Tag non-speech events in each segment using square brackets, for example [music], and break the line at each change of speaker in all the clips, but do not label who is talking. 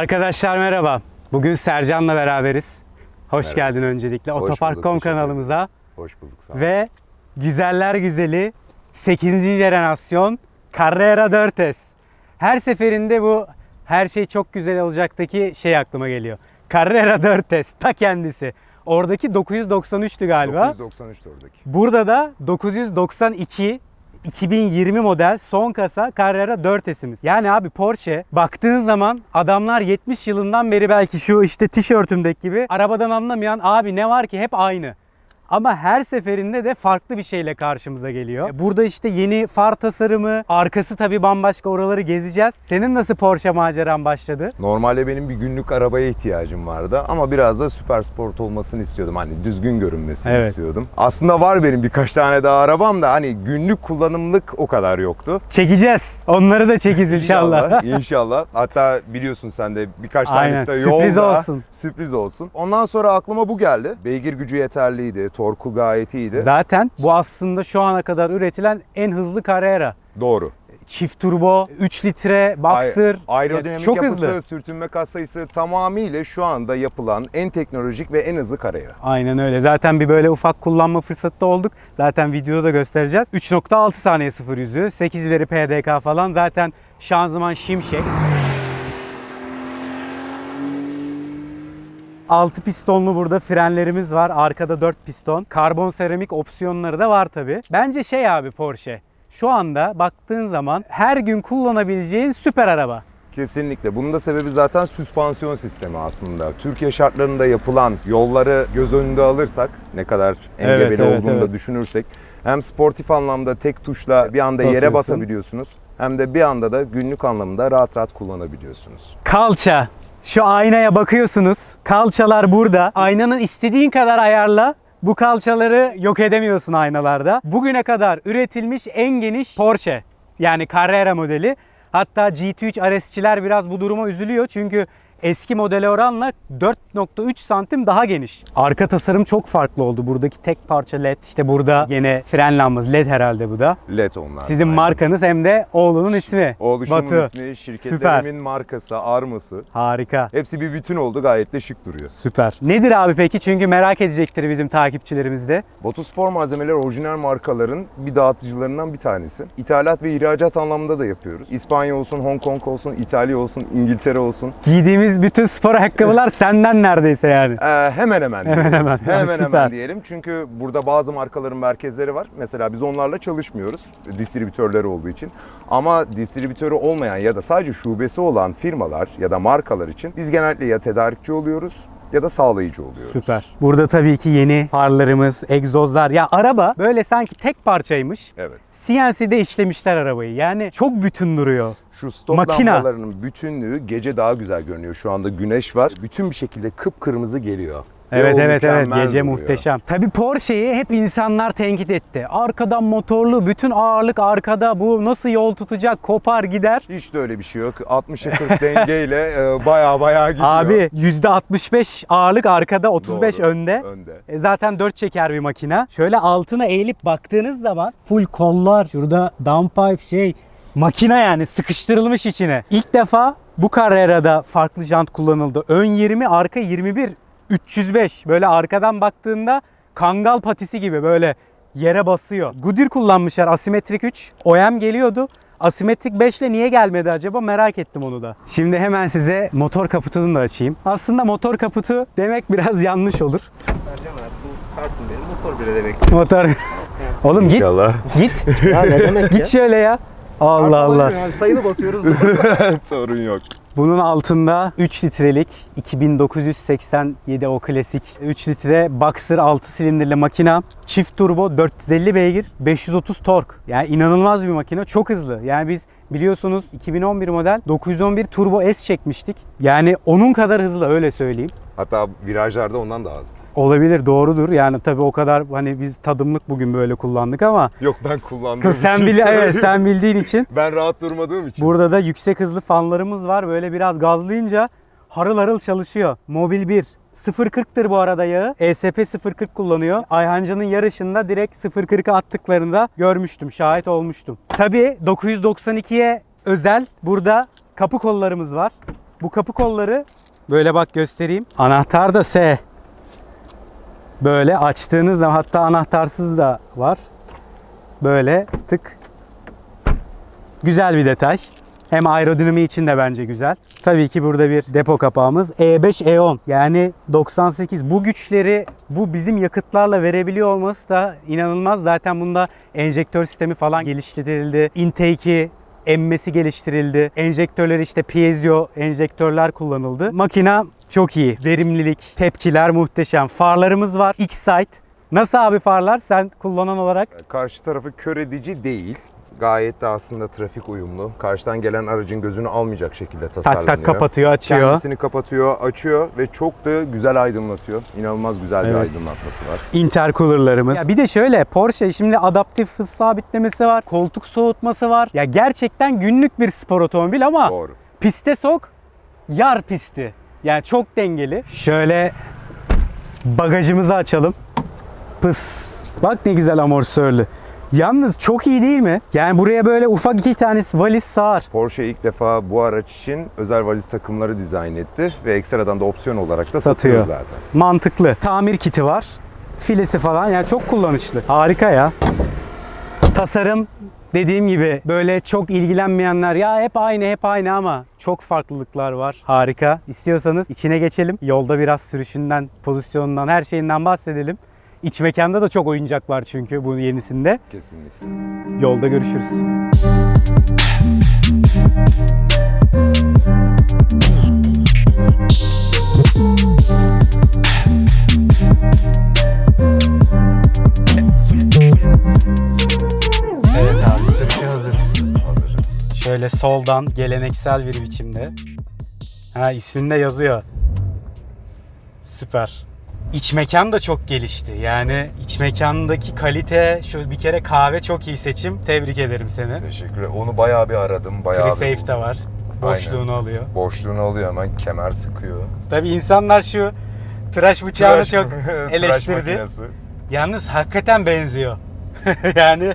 Arkadaşlar merhaba. Bugün Sercan'la beraberiz. Hoş
Merhaba.
geldin öncelikle
Hoş
Otopark.com
bulduk,
kanalımıza.
Hoş bulduk sağ ol.
Ve güzeller güzeli 8. jenerasyon Carrera 4S. Her seferinde bu her şey çok güzel olacaktaki şey aklıma geliyor. Carrera 4S ta kendisi. Oradaki 993'tü galiba.
993 oradaki.
Burada da 992 2020 model son kasa Carrera 4S'imiz. Yani abi Porsche baktığın zaman adamlar 70 yılından beri belki şu işte tişörtümdeki gibi arabadan anlamayan abi ne var ki hep aynı. Ama her seferinde de farklı bir şeyle karşımıza geliyor. Burada işte yeni far tasarımı, arkası tabii bambaşka oraları gezeceğiz. Senin nasıl Porsche maceran başladı?
Normalde benim bir günlük arabaya ihtiyacım vardı ama biraz da süper sport olmasını istiyordum. Hani düzgün görünmesini
Evet.
istiyordum. Aslında var benim birkaç tane daha arabam da hani günlük kullanımlık o kadar yoktu.
Çekeceğiz. Onları da çekiz inşallah.
İnşallah. [laughs] Hatta biliyorsun sen de birkaç
Aynen,
tanesi de
sürpriz
yolda.
olsun.
Sürpriz olsun. Ondan sonra aklıma bu geldi. Beygir gücü yeterliydi. Torku gayet iyiydi.
Zaten bu aslında şu ana kadar üretilen en hızlı Carrera.
Doğru.
Çift turbo, 3 litre, boxer.
Aerodinamik
çok
yapısı,
hızlı.
sürtünme kas sayısı tamamıyla şu anda yapılan en teknolojik ve en hızlı Carrera.
Aynen öyle. Zaten bir böyle ufak kullanma fırsatı da olduk. Zaten videoda da göstereceğiz. 3.6 saniye 0 yüzü, 8 ileri PDK falan. Zaten şanzıman şimşek. 6 pistonlu burada frenlerimiz var. Arkada 4 piston. Karbon seramik opsiyonları da var tabi. Bence şey abi Porsche. Şu anda baktığın zaman her gün kullanabileceğin süper araba.
Kesinlikle. Bunun da sebebi zaten süspansiyon sistemi aslında. Türkiye şartlarında yapılan yolları göz önünde alırsak, ne kadar engebeli
Evet, evet,
olduğunu
evet.
da düşünürsek, hem sportif anlamda tek tuşla bir anda yere basabiliyorsunuz, hem de bir anda da günlük anlamda rahat rahat kullanabiliyorsunuz.
Kalça. Şu aynaya bakıyorsunuz. Kalçalar burada. Aynanın istediğin kadar ayarla. Bu kalçaları yok edemiyorsun aynalarda. Bugüne kadar üretilmiş en geniş Porsche. Yani Carrera modeli. Hatta GT3 RS'çiler biraz bu duruma üzülüyor. Çünkü eski modele oranla 4.3 santim daha geniş. Arka tasarım çok farklı oldu. Buradaki tek parça led. İşte burada yine fren lambası led herhalde bu da.
LED onlar.
Sizin
Aynen.
markanız hem de oğlunun ismi.
Oluşumun
Batu.
ismi, şirketlerimin markası, arması.
Harika.
Hepsi bir bütün oldu gayet de şık duruyor.
Süper. Nedir abi peki? Çünkü merak edecektir bizim takipçilerimiz de.
Batu Spor malzemeler orijinal markaların bir dağıtıcılarından bir tanesi. İthalat ve ihracat anlamında da yapıyoruz. İspanya olsun, Hong Kong olsun, İtalya olsun, İngiltere olsun.
Giydiğimiz bütün spor ayakkabılar senden neredeyse yani.
Ee, hemen hemen.
Hemen
diyelim.
hemen.
Hemen
Süper.
hemen diyelim. Çünkü burada bazı markaların merkezleri var. Mesela biz onlarla çalışmıyoruz. Distribütörleri olduğu için. Ama distribütörü olmayan ya da sadece şubesi olan firmalar ya da markalar için biz genellikle ya tedarikçi oluyoruz ya da sağlayıcı oluyoruz.
Süper. Burada tabii ki yeni farlarımız, egzozlar. Ya araba böyle sanki tek parçaymış.
Evet.
CNC'de işlemişler arabayı. Yani çok bütün duruyor.
Şu stop
Makina.
lambalarının bütünlüğü gece daha güzel görünüyor. Şu anda güneş var. Bütün bir şekilde kıpkırmızı geliyor. Ve
Evet
o
evet evet gece
duruyor.
muhteşem. Tabii Porsche'yi hep insanlar tenkit etti. Arkadan motorlu, bütün ağırlık arkada. Bu nasıl yol tutacak? Kopar gider.
Hiç de öyle bir şey yok. 60'a 40 [laughs] dengeyle e, baya baya gidiyor.
Abi %65 ağırlık arkada, 35
Doğru,
önde.
Önde.
E zaten 4 çeker bir makina. Şöyle altına eğilip baktığınız zaman full kollar, şurada downpipe şey makina yani sıkıştırılmış içine. İlk defa bu Carrera'da farklı jant kullanıldı. Ön 20, arka 21, 305. Böyle arkadan baktığında kangal patisi gibi böyle yere basıyor. Goodyear kullanmışlar asimetrik 3. OEM geliyordu. Asimetrik 5 ile niye gelmedi acaba merak ettim onu da. Şimdi hemen size motor kaputunu da açayım. Aslında motor kaputu demek biraz yanlış olur.
Ercan abi bu kartın benim motor bile demek.
Motor. [laughs] Oğlum git.
İnşallah.
Git.
Ya ne demek
Git şöyle ya. Allah Allah.
Yani sayılı basıyoruz. [laughs] [laughs]
Sorun yok.
Bunun altında 3 litrelik 2987 o klasik 3 litre Boxer 6 silindirli makina. Çift turbo 450 beygir 530 tork. Yani inanılmaz bir makine. Çok hızlı. Yani biz biliyorsunuz 2011 model 911 turbo S çekmiştik. Yani onun kadar hızlı öyle söyleyeyim.
Hatta virajlarda ondan daha hızlı.
Olabilir doğrudur. Yani tabii o kadar hani biz tadımlık bugün böyle kullandık ama
Yok ben kullandığım
sen
için
bili evet sen bildiğin için [laughs]
Ben rahat durmadığım için.
Burada da yüksek hızlı fanlarımız var. Böyle biraz gazlayınca harıl harıl çalışıyor. Mobil 1. 0.40'tır bu arada yağı. ESP 0.40 kullanıyor. Ayhancı'nın yarışında direkt 0.40'a attıklarında görmüştüm, şahit olmuştum. Tabii 992'ye özel burada kapı kollarımız var. Bu kapı kolları böyle bak göstereyim. Anahtar da S. Böyle açtığınız zaman hatta anahtarsız da var. Böyle tık. Güzel bir detay. Hem aerodinami için de bence güzel. Tabii ki burada bir depo kapağımız. E5 E10 yani 98. Bu güçleri bu bizim yakıtlarla verebiliyor olması da inanılmaz. Zaten bunda enjektör sistemi falan geliştirildi. Intake'i emmesi geliştirildi. Enjektörler işte piezo enjektörler kullanıldı. Makina çok iyi. Verimlilik, tepkiler muhteşem. Farlarımız var. X-Sight. Nasıl abi farlar sen kullanan olarak?
Karşı tarafı kör edici değil. Gayet de aslında trafik uyumlu. Karşıdan gelen aracın gözünü almayacak şekilde
Tak
tasarlanıyor.
tak kapatıyor, açıyor.
Kendisini kapatıyor, açıyor ve çok da güzel aydınlatıyor. İnanılmaz güzel bir aydınlatması var.
intercooler'larımız. Ya bir de şöyle Porsche şimdi adaptif hız sabitlemesi var, koltuk soğutması var. Ya gerçekten günlük bir spor otomobil ama
Doğru.
piste sok, yar pisti. Yani çok dengeli. Şöyle bagajımızı açalım. Pıs. Bak ne güzel amortisörlü. Yalnız çok iyi değil mi? Yani buraya böyle ufak iki tane valiz sığar.
Porsche ilk defa bu araç için özel valiz takımları dizayn etti ve ekstradan da opsiyon olarak da
Satıyor.
satıyor zaten.
Mantıklı. Tamir kiti var. Filesi falan yani çok kullanışlı. Harika ya. Tasarım dediğim gibi böyle çok ilgilenmeyenler ya hep aynı hep aynı ama çok farklılıklar var. Harika. İstiyorsanız içine geçelim. Yolda biraz sürüşünden, pozisyonundan, her şeyinden bahsedelim. İç mekanda da çok oyuncak var çünkü bu yenisinde.
Kesinlikle.
Yolda görüşürüz. Soldan geleneksel bir biçimde. Ha isminde yazıyor. Süper. İç mekan da çok gelişti. Yani iç mekandaki kalite, şu bir kere kahve çok iyi seçim. Tebrik ederim seni.
Teşekkür ederim. Onu bayağı bir aradım. Bayağı bir
Pre-safe de var. Boşluğunu alıyor.
Boşluğunu alıyor hemen kemer sıkıyor.
Tabii insanlar şu tıraş bıçağını
Tıraş-
çok [laughs]
tıraş
eleştirdi.
makinesi.
Yalnız hakikaten benziyor. [laughs] yani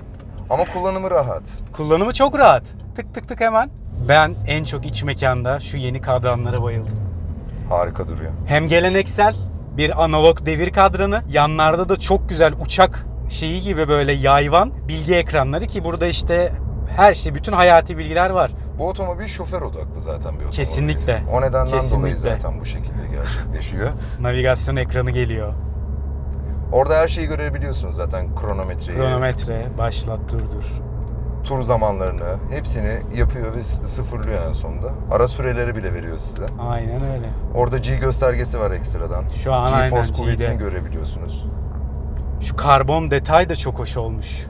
Ama kullanımı rahat.
kullanımı çok rahat. Tık tık tık hemen. Ben en çok iç mekanda şu yeni kadranlara bayıldım.
Harika duruyor.
Hem geleneksel bir analog devir kadranı, yanlarda da çok güzel uçak şeyi gibi böyle yayvan bilgi ekranları ki burada işte her şey, bütün hayati bilgiler var.
Bu otomobil şoför odaklı zaten bir otomobil.
Kesinlikle.
O nedenden dolayı
Kesinlikle.
zaten bu şekilde gerçekleşiyor. [laughs]
Navigasyon ekranı geliyor.
Orada her şeyi görebiliyorsunuz zaten kronometreyi,
Kronometre, başlat, durdur.
Tur zamanlarını hepsini yapıyor ve sıfırlıyor en sonunda. Ara süreleri bile veriyor size.
Aynen öyle.
Orada G göstergesi var ekstradan.
Şu an G'de.
kuvvetini görebiliyorsunuz.
Şu karbon detay da çok hoş olmuş.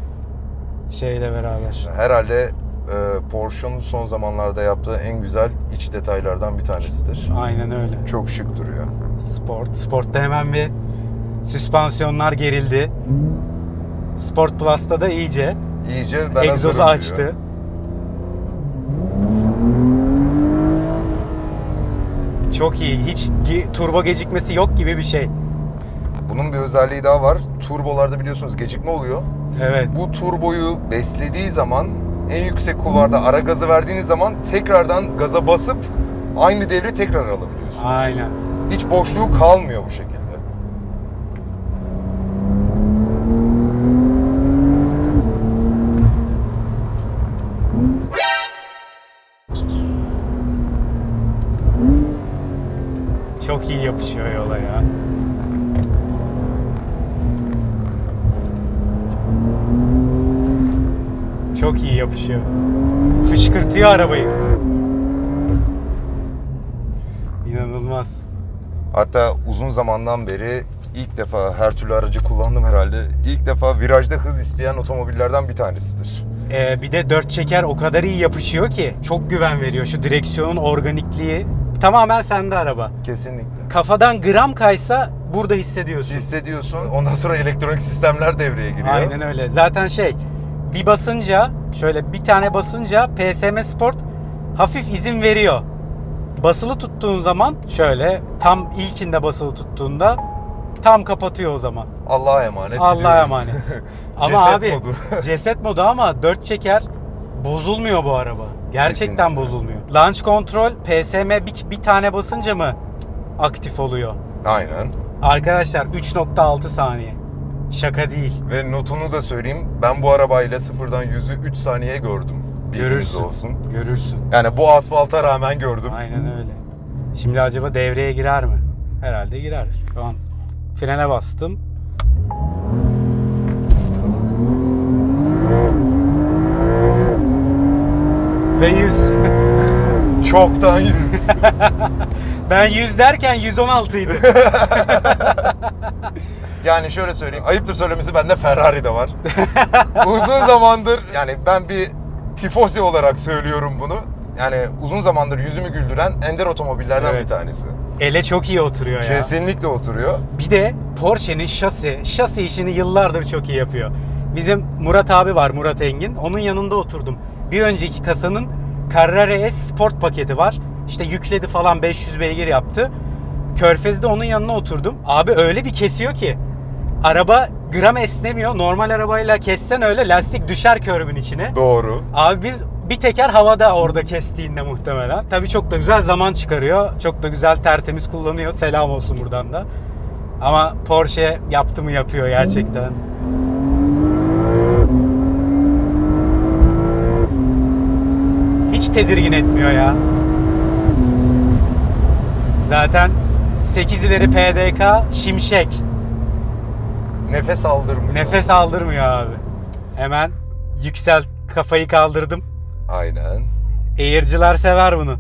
Şeyle beraber.
Herhalde e, Porsche'un son zamanlarda yaptığı en güzel iç detaylardan bir tanesidir.
Aynen öyle.
Çok şık duruyor.
Sport. Sport'ta hemen bir süspansiyonlar gerildi. Sport Plus'ta da iyice
İyice ben
egzozu
hazırım diyor.
açtı. Çok iyi. Hiç turbo gecikmesi yok gibi bir şey.
Bunun bir özelliği daha var. Turbolarda biliyorsunuz gecikme oluyor.
Evet.
Bu turboyu beslediği zaman en yüksek kulvarda ara gazı verdiğiniz zaman tekrardan gaza basıp aynı devri tekrar alabiliyorsunuz.
Aynen.
Hiç boşluğu kalmıyor bu şekilde.
Çok iyi yapışıyor yola ya. Çok iyi yapışıyor. Fışkırtıyor arabayı. İnanılmaz.
Hatta uzun zamandan beri ilk defa her türlü aracı kullandım herhalde. İlk defa virajda hız isteyen otomobillerden bir tanesidir.
Ee, bir de dört çeker o kadar iyi yapışıyor ki çok güven veriyor. Şu direksiyonun organikliği tamamen sende araba.
Kesinlikle.
Kafadan gram kaysa burada hissediyorsun.
Hissediyorsun. Ondan sonra elektronik sistemler devreye giriyor.
Aynen öyle. Zaten şey bir basınca şöyle bir tane basınca PSM Sport hafif izin veriyor. Basılı tuttuğun zaman şöyle tam ilkinde basılı tuttuğunda tam kapatıyor o zaman.
Allah'a emanet.
Allah'a
gidiyoruz.
emanet. [laughs] Ama
Ceset
abi
modu. [laughs]
ceset modu ama dört çeker bozulmuyor bu araba. Gerçekten
Kesinlikle.
bozulmuyor. Launch control PSM bir, bir tane basınca mı aktif oluyor?
Aynen.
Arkadaşlar 3.6 saniye. Şaka değil.
Ve notunu da söyleyeyim. Ben bu arabayla sıfırdan yüzü 3 saniye gördüm. Bilginiz
Görürsün.
olsun.
Görürsün.
Yani bu asfalta rağmen gördüm.
Aynen öyle. Şimdi acaba devreye girer mi? Herhalde girer. Şu an frene bastım. Ve 100. [laughs]
Çoktan yüz. [laughs]
ben 100 derken 116 idi. [laughs]
yani şöyle söyleyeyim. Ayıptır söylemesi bende Ferrari de var. uzun zamandır yani ben bir tifosi olarak söylüyorum bunu. Yani uzun zamandır yüzümü güldüren ender otomobillerden
Evet.
bir tanesi.
Ele çok iyi oturuyor ya.
Kesinlikle oturuyor.
Bir de Porsche'nin şasi, şasi işini yıllardır çok iyi yapıyor. Bizim Murat abi var, Murat Engin. Onun yanında oturdum. Bir önceki kasanın Carrera S Sport paketi var. İşte yükledi falan 500 beygir yaptı. Körfez'de onun yanına oturdum. Abi öyle bir kesiyor ki. Araba gram esnemiyor. Normal arabayla kessen öyle lastik düşer körbün içine.
Doğru.
Abi biz bir teker havada orada kestiğinde muhtemelen. Tabii çok da güzel zaman çıkarıyor. Çok da güzel tertemiz kullanıyor. Selam olsun buradan da. Ama Porsche yaptı mı yapıyor gerçekten. Hiç tedirgin etmiyor ya. Zaten 8 ileri PDK şimşek.
Nefes aldırmıyor.
Nefes aldırmıyor abi. Hemen yüksel kafayı kaldırdım.
Aynen.
Air'cılar sever bunu.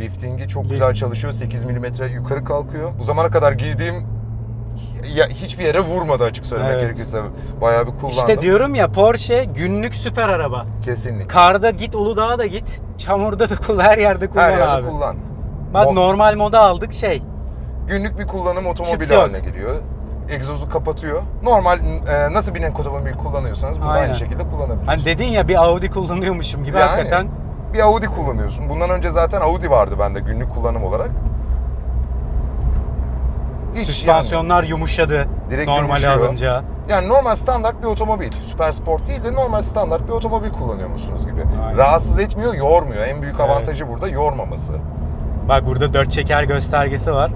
Liftingi çok
Lift-
güzel çalışıyor. 8 mm yukarı kalkıyor. Bu zamana kadar girdiğim ya hiçbir yere vurmadı açık söylemek
Evet.
gerekirse. Bayağı bir kullandım.
İşte diyorum ya Porsche günlük süper araba.
Kesinlikle.
Karda git Uludağ'a da git. Çamurda da kullan her yerde kullan
Her yerde
abi.
kullan.
Bak
Mo-
normal moda aldık şey.
Günlük bir kullanım otomobili haline geliyor. Egzozu kapatıyor. Normal e, nasıl bir otomobil kullanıyorsanız bunu
Aynen.
aynı şekilde kullanabiliyorsunuz.
Hani dedin ya bir Audi kullanıyormuşum gibi
Yani.
hakikaten.
Bir Audi kullanıyorsun. Bundan önce zaten Audi vardı bende günlük kullanım olarak. Hiç
Süspansiyonlar yumuşadı
Direkt
normal
yumuşuyor.
alınca.
Yani, yani normal standart bir otomobil. Süper sport değil de normal standart bir otomobil kullanıyor musunuz gibi.
Aynen.
Rahatsız etmiyor, yormuyor. En büyük
Evet.
avantajı burada yormaması.
Bak burada dört çeker göstergesi var.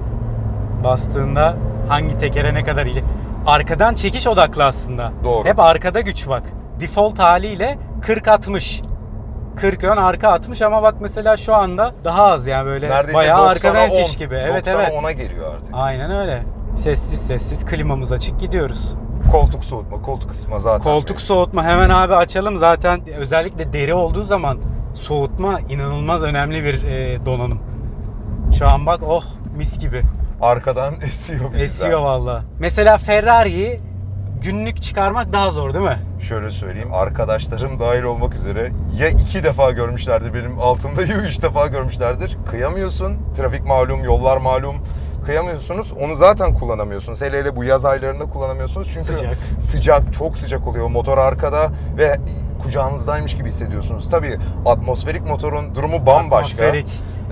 Bastığında hangi tekere ne kadar iyi. Arkadan çekiş odaklı aslında.
Doğru.
Hep arkada güç bak. Default haliyle 40-60. 40 ön arka 60 ama bak mesela şu anda daha az yani böyle
Neredeyse
bayağı
90'a
arkadan
10.
itiş gibi. Evet
90'a
evet.
10'a geliyor artık.
Aynen öyle. Sessiz sessiz klimamız açık gidiyoruz.
Koltuk soğutma, koltuk ısıtma zaten.
Koltuk soğutma hemen abi açalım zaten özellikle deri olduğu zaman soğutma inanılmaz önemli bir e, donanım. Şu an bak oh mis gibi.
Arkadan [laughs] esiyor
Esiyor valla. Mesela Ferrari'yi günlük çıkarmak daha zor değil mi?
Şöyle söyleyeyim, arkadaşlarım dahil olmak üzere ya iki defa görmüşlerdir benim altımda [laughs] ya üç defa görmüşlerdir. Kıyamıyorsun, trafik malum, yollar malum. Kıyamıyorsunuz, onu zaten kullanamıyorsunuz. Hele hele bu yaz aylarında kullanamıyorsunuz. Çünkü
Sıcak.
sıcak, çok sıcak oluyor. Motor arkada ve kucağınızdaymış gibi hissediyorsunuz. Tabii atmosferik motorun durumu bambaşka.
Atmosferik.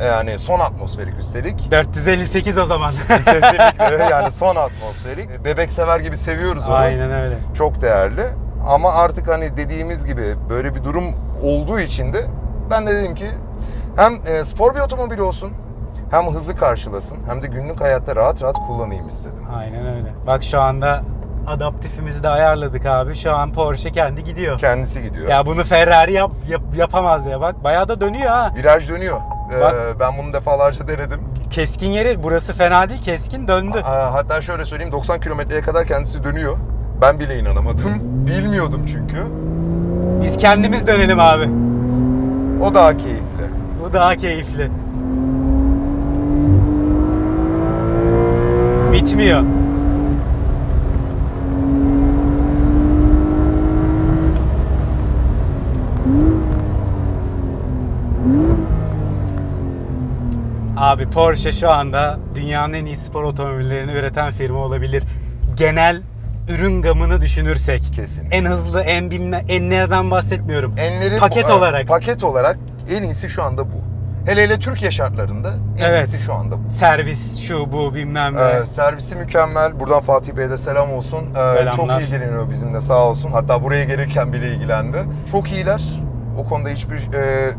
Yani son atmosferik üstelik.
458 o zaman. [laughs]
Kesinlikle yani son atmosferik. Bebek sever gibi seviyoruz onu.
Aynen öyle.
Çok değerli. Ama artık hani dediğimiz gibi böyle bir durum olduğu için de ben de dedim ki hem e, spor bir otomobil olsun hem hızlı karşılasın hem de günlük hayatta rahat rahat kullanayım istedim.
Aynen öyle. Bak şu anda adaptifimizi de ayarladık abi. Şu an Porsche kendi gidiyor.
Kendisi gidiyor.
Ya bunu Ferrari yap, yap- yapamaz ya bak. Bayağı da dönüyor ha.
Viraj dönüyor. Ee,
Bak.
ben bunu defalarca denedim.
Keskin yeri burası fena değil. Keskin döndü.
Aa, Hatta şöyle söyleyeyim 90 kilometreye kadar kendisi dönüyor. Ben bile inanamadım. Bilmiyordum çünkü.
Biz kendimiz dönelim abi.
O daha keyifli.
Bu daha keyifli. Bitmiyor. Abi Porsche şu anda dünyanın en iyi spor otomobillerini üreten firma olabilir. Genel ürün gamını düşünürsek.
Kesinlikle.
En hızlı, en bilmem, en nereden bahsetmiyorum.
Enlerin
Paket
e,
olarak.
Paket olarak en iyisi şu anda bu. Hele hele Türkiye şartlarında en
Evet.
iyisi şu anda bu.
Servis, şu bu bilmem ne.
Ee, servisi mükemmel. Buradan Fatih Bey'e de selam olsun. Ee,
Selamlar.
çok ilgileniyor bizimle sağ olsun. Hatta buraya gelirken bile ilgilendi. Çok iyiler. O konuda hiçbir e,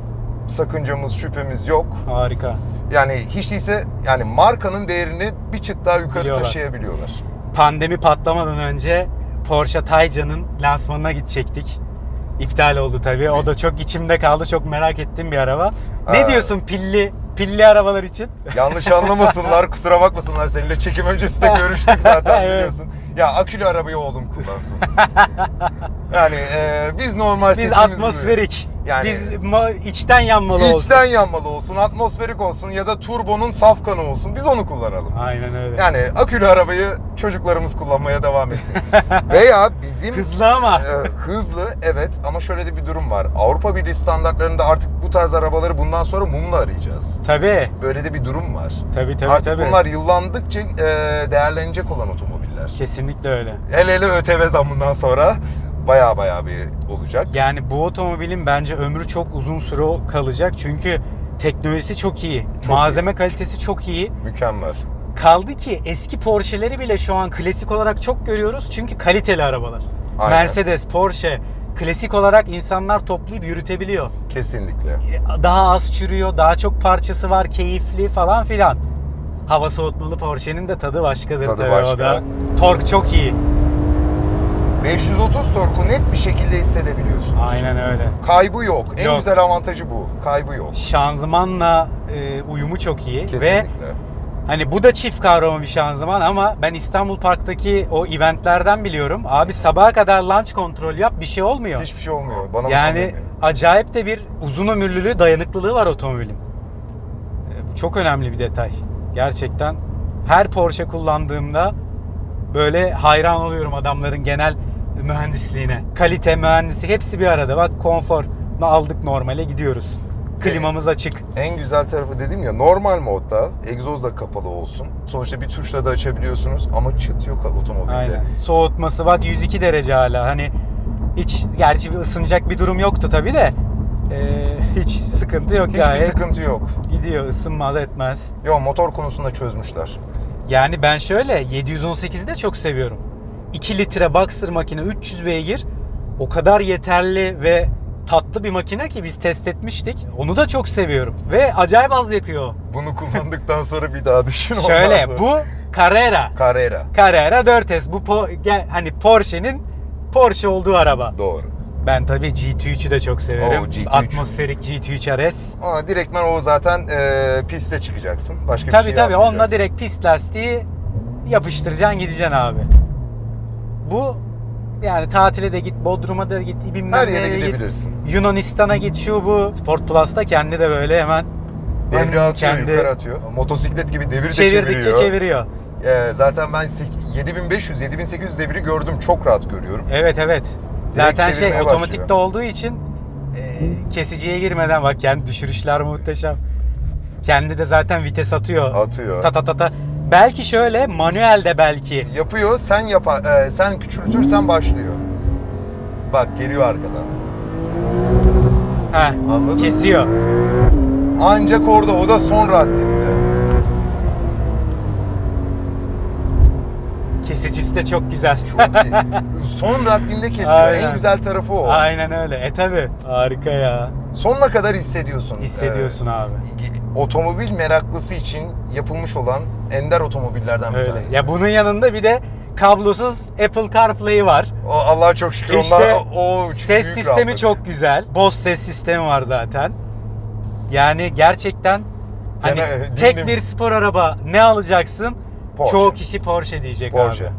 sakıncamız, şüphemiz yok.
Harika.
Yani hiç değilse yani markanın değerini bir çıt daha yukarı
Biliyorlar.
taşıyabiliyorlar.
Pandemi patlamadan önce Porsche Taycan'ın lansmanına gidecektik. İptal oldu tabii. O da çok içimde kaldı. Çok merak ettiğim bir araba. Ne
Aa.
diyorsun pilli pilli arabalar için?
Yanlış [laughs] anlamasınlar, kusura bakmasınlar. Seninle çekim öncesi de [laughs] görüştük zaten
Evet.
biliyorsun. Ya akülü arabayı oğlum kullansın. [laughs] yani e, biz normal
Biz
sesimizi
atmosferik.
Yani-
Biz ma- içten yanmalı olsun.
İçten yanmalı olsun, atmosferik olsun ya da turbonun saf kanı olsun. Biz onu kullanalım.
Aynen öyle.
Yani akülü arabayı çocuklarımız kullanmaya devam etsin. [laughs] Veya bizim
Hızlı ama.
e, hızlı evet ama şöyle de bir durum var. Avrupa Birliği standartlarında artık bu tarz arabaları bundan sonra mumla arayacağız.
Tabii.
Böyle de bir durum var.
Tabii tabii
artık
tabii.
bunlar yıllandıkça e, değerlenecek olan otomobiller.
Kesinlikle öyle.
Hele hele ÖTV zammından sonra baya baya bir olacak.
Yani bu otomobilin bence ömrü çok uzun süre kalacak. Çünkü teknolojisi çok iyi.
Çok
malzeme kalitesi çok iyi.
Mükemmel.
Kaldı ki eski Porsche'leri bile şu an klasik olarak çok görüyoruz. Çünkü kaliteli arabalar.
Aynen.
Mercedes, Porsche klasik olarak insanlar toplayıp yürütebiliyor.
Kesinlikle.
Daha az çürüyor, daha çok parçası var, keyifli falan filan. Hava soğutmalı Porsche'nin de tadı başkadır
Tadı başka.
o da. Tork çok iyi.
530 torku net bir şekilde hissedebiliyorsun.
Aynen öyle.
Kaybı yok. En
Yok.
güzel avantajı bu. Kaybı yok.
Şanzımanla e, uyumu çok iyi ve
Kesinlikle.
hani bu da çift kavrama bir şanzıman ama ben İstanbul Park'taki o eventlerden biliyorum. Abi sabaha kadar launch kontrol yap bir şey olmuyor.
Hiçbir şey olmuyor. Bana
yani acayip de bir uzun ömürlülüğü, dayanıklılığı var otomobilin. E, bu çok önemli bir detay. Gerçekten her Porsche kullandığımda böyle hayran oluyorum adamların genel mühendisliğine. Kalite, mühendisi hepsi bir arada. Bak konfor aldık normale gidiyoruz. Klimamız açık.
En güzel tarafı dedim ya normal modda egzoz da kapalı olsun. Sonuçta bir tuşla da açabiliyorsunuz ama çıt yok otomobilde.
Aynen. Soğutması bak 102 derece hala. Hani hiç gerçi bir ısınacak bir durum yoktu tabi de. e, hiç sıkıntı yok
Hiçbir
gayet.
sıkıntı yok.
Gidiyor ısınmaz etmez.
Yo motor konusunda çözmüşler.
Yani ben şöyle 718'i de çok seviyorum. 2 litre Boxer makine 300 beygir o kadar yeterli ve tatlı bir makine ki biz test etmiştik. Onu da çok seviyorum ve acayip az yakıyor.
Bunu kullandıktan sonra bir daha düşün.
Şöyle bu Carrera.
Carrera.
Carrera 4S bu po- gel- hani Porsche'nin Porsche olduğu araba.
Doğru.
Ben tabii GT3'ü de çok severim.
Oo, GT3.
Atmosferik GT3 RS.
Ama direktmen o zaten e, piste çıkacaksın. Başka bir
Tabii
şey
tabii onunla
yapmayacaksın.
direkt pist lastiği yapıştıracaksın gideceksin abi. Bu yani tatile de git, Bodrum'a da git, bilmem
Her yere
nereye git.
gidebilirsin.
Yunanistan'a git şu bu. Sport Plus'ta kendi de böyle hemen
Devri atıyor,
kendi-
yukarı atıyor. Motosiklet gibi devir de
çevirdikçe
çeviriyor.
çeviriyor.
Ee, zaten ben sek- 7500, 7800 devri gördüm. Çok rahat görüyorum.
Evet evet. Zaten şey
çevirmeye
otomatikte
başlıyor.
olduğu için e, kesiciye girmeden bak kendi düşürüşler muhteşem. Kendi de zaten vites atıyor.
Atıyor.
Ta ta ta ta. Belki şöyle manuelde belki.
Yapıyor, sen yapa, e, sen küçültürsen başlıyor. Bak geliyor arkadan.
Heh,
Anladın mı?
kesiyor.
Ancak orada o da son raddinde.
Kesicisi de çok güzel.
Çok iyi. [laughs] son raddinde kesiyor.
Aynen.
En güzel tarafı o.
Aynen öyle. E tabi. Harika ya.
Sonuna kadar hissediyorsun.
Hissediyorsun abi.
Ee, otomobil meraklısı için yapılmış olan ender otomobillerden bir
Öyle.
tanesi.
Ya bunun yanında bir de kablosuz Apple CarPlay'i var.
O, Allah'a çok şükür
İşte
onlar o
Ses
büyük
sistemi
rahatlık.
çok güzel. Bose ses sistemi var zaten. Yani gerçekten hani
Gene-
tek
dinlim-
bir spor araba ne alacaksın?
Porsche.
Çoğu kişi Porsche diyecek
Porsche.
abi.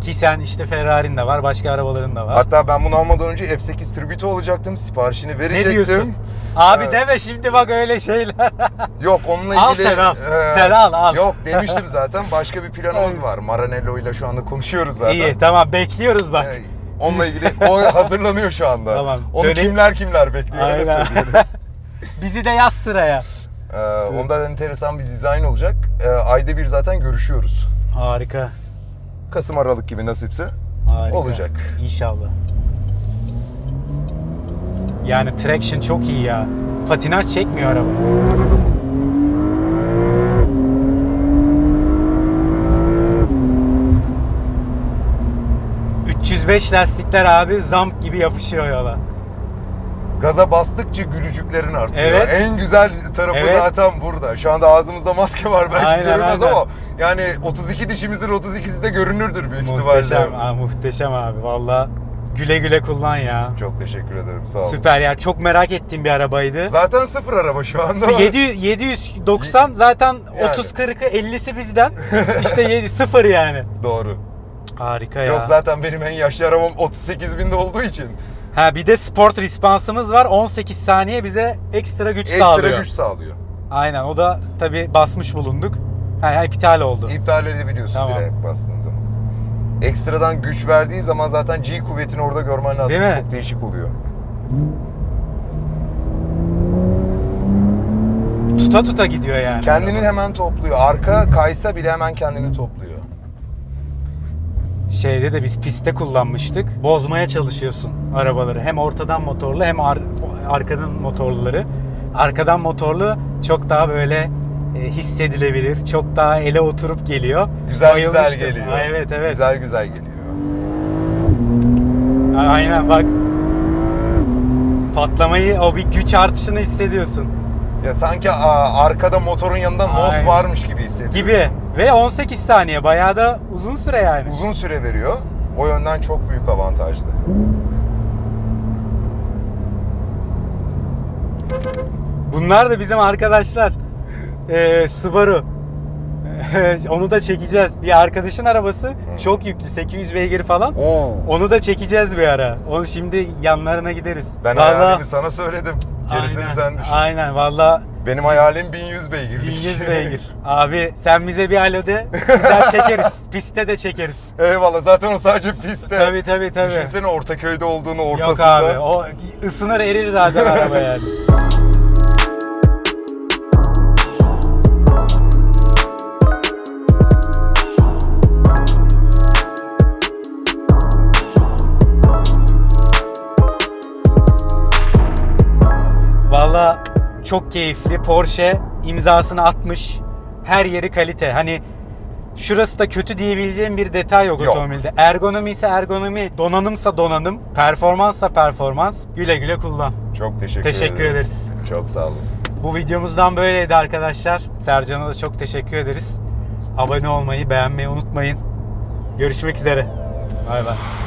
Ki sen işte Ferrari'nin de var, başka arabaların da var.
Hatta ben bunu almadan önce F8 Tributo olacaktım. Siparişini
ne
verecektim.
diyorsun? Abi
Evet.
deme şimdi bak öyle şeyler. [laughs]
Yok onunla
Al
ilgili...
sen al.
e,
Sen al, al.
Yok demiştim zaten. [laughs] Başka bir planımız var. Maranello ile şu anda konuşuyoruz zaten.
İyi tamam bekliyoruz bak.
E, Onunla ilgili o [laughs] hazırlanıyor şu anda.
Tamam.
Onu
Dönelim.
kimler kimler bekliyor
Aynen. Bizi de yaz sıraya.
Ee, onda da enteresan bir dizayn olacak. Ee, ayda bir zaten görüşüyoruz.
Harika.
Kasım Aralık gibi nasipse.
Harika.
Olacak.
İnşallah. Yani traction çok iyi ya. Patinaj çekmiyor araba. ...305 lastikler abi zamp gibi yapışıyor yola.
Gaza bastıkça gülücüklerin artıyor.
Evet.
En güzel tarafı
Evet.
zaten burada. Şu anda ağzımızda maske var belki
Aynen,
görünmez
aynen.
ama yani 32 dişimizin 32'si de görünürdür büyük
Muhteşem,
ihtimalle.
aa, muhteşem abi valla. Güle güle kullan ya.
Çok teşekkür ederim sağ olun.
Süper ya çok merak ettiğim bir arabaydı.
Zaten sıfır araba şu anda.
700, 790 zaten
Yani.
30 40'ı 50'si bizden. İşte 7 0 yani.
Doğru.
Harika ya.
Yok zaten benim en yaşlı arabam 38 binde olduğu için
Ha bir de sport respansımız var. 18 saniye bize ekstra güç
ekstra
sağlıyor.
güç sağlıyor.
Aynen o da tabi basmış bulunduk. Ha, ha, iptal oldu.
İptal edebiliyorsun
Tamam.
direkt bastığın zaman. Ekstradan güç verdiği zaman zaten G kuvvetini orada görmen lazım.
Değil mi?
Çok değişik oluyor.
Tuta tuta gidiyor yani.
Kendini hemen topluyor. Arka kaysa bile hemen kendini topluyor.
Şeyde de biz pistte kullanmıştık. Bozmaya çalışıyorsun arabaları. Hem ortadan motorlu hem ar- arkadan motorluları. Arkadan motorlu çok daha böyle e, hissedilebilir. Çok daha ele oturup geliyor.
Güzel güzel geliyor.
Ha, evet evet.
Güzel güzel geliyor.
Aynen bak. Patlamayı, o bir güç artışını hissediyorsun.
Ya sanki aa, arkada motorun yanında nos
Aynen.
varmış gibi hissediyorsun.
Gibi. Ve 18 saniye bayağı da uzun süre yani.
Uzun süre veriyor. O yönden çok büyük avantajlı.
Bunlar da bizim arkadaşlar. Ee, Subaru. [laughs] Onu da çekeceğiz. Bir arkadaşın arabası çok yüklü 800 beygir falan.
Oo.
Onu da çekeceğiz bir ara. Onu şimdi yanlarına gideriz.
Ben
Vallahi-
hayalimi sana söyledim. Gerisini
aynen,
sen düşün.
Aynen valla
Benim hayalim 1100 beygir.
1100 [laughs] beygir. Abi sen bize bir alo de güzel [laughs] çekeriz. Pistte de çekeriz.
Eyvallah zaten o sadece pistte.
Tabii tabii tabii.
Düşünsene Ortaköy'de olduğunu
Yok
ortasında.
abi o ısınır erir zaten araba yani. [laughs] çok keyifli. Porsche imzasını atmış. Her yeri kalite. Hani şurası da kötü diyebileceğim bir detay yok,
Yok.
otomobilde. Ergonomi ise ergonomi, donanımsa donanım, performanssa performans. Güle güle kullan.
Çok teşekkür,
Teşekkür
ederim.
ederiz.
Çok sağ olasın.
Bu videomuzdan böyleydi arkadaşlar. Sercan'a da çok teşekkür ederiz. Abone olmayı, beğenmeyi unutmayın. Görüşmek üzere. Bay bay.